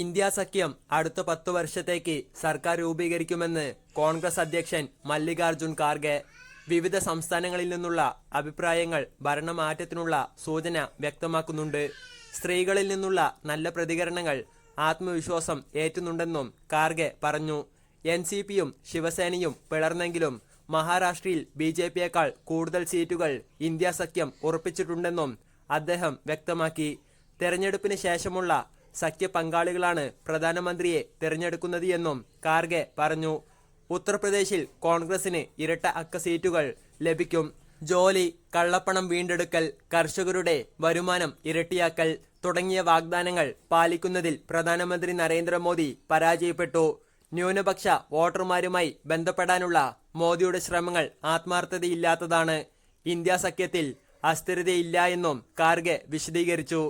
India സഖ്യം അടുത്ത പത്തു വർഷത്തേക്ക് സർക്കാർ രൂപീകരിക്കുമെന്ന് കോൺഗ്രസ് അധ്യക്ഷൻ മല്ലികാർജുൻ ഖാർഗെ. വിവിധ സംസ്ഥാനങ്ങളിൽ നിന്നുള്ള അഭിപ്രായങ്ങൾ ഭരണമാറ്റത്തിനുള്ള സൂചന വ്യക്തമാക്കുന്നുണ്ട്. സ്ത്രീകളിൽ നിന്നുള്ള നല്ല പ്രതികരണങ്ങൾ ആത്മവിശ്വാസം ഏറ്റുന്നുണ്ടെന്നും ഖാർഗെ പറഞ്ഞു. എൻ സി പിയും ശിവസേനയും പിളർന്നെങ്കിലും മഹാരാഷ്ട്രയിൽ ബി ജെ പിയേക്കാൾ കൂടുതൽ സീറ്റുകൾ ഇന്ത്യ സഖ്യം ഉറപ്പിച്ചിട്ടുണ്ടെന്നും അദ്ദേഹം വ്യക്തമാക്കി. തെരഞ്ഞെടുപ്പിന് ശേഷമുള്ള സഖ്യ പങ്കാളികളാണ് പ്രധാനമന്ത്രിയെ തിരഞ്ഞെടുക്കുന്നത് എന്നും ഖാർഗെ പറഞ്ഞു. ഉത്തർപ്രദേശിൽ കോൺഗ്രസിന് ഇരട്ട അക്ക സീറ്റുകൾ ലഭിക്കും. ജോലി കള്ളപ്പണം വീണ്ടെടുക്കൽ കർഷകരുടെ വരുമാനം ഇരട്ടിയാക്കൽ തുടങ്ങിയ വാഗ്ദാനങ്ങൾ പാലിക്കുന്നതിൽ പ്രധാനമന്ത്രി നരേന്ദ്രമോദി പരാജയപ്പെട്ടു. ന്യൂനപക്ഷ വോട്ടർമാരുമായി ബന്ധപ്പെടാനുള്ള മോദിയുടെ ശ്രമങ്ങൾ ആത്മാർത്ഥതയില്ലാത്തതാണ്. ഇന്ത്യ സഖ്യത്തിൽ അസ്ഥിരതയില്ല എന്നും കാർഗെ വിശദീകരിച്ചു.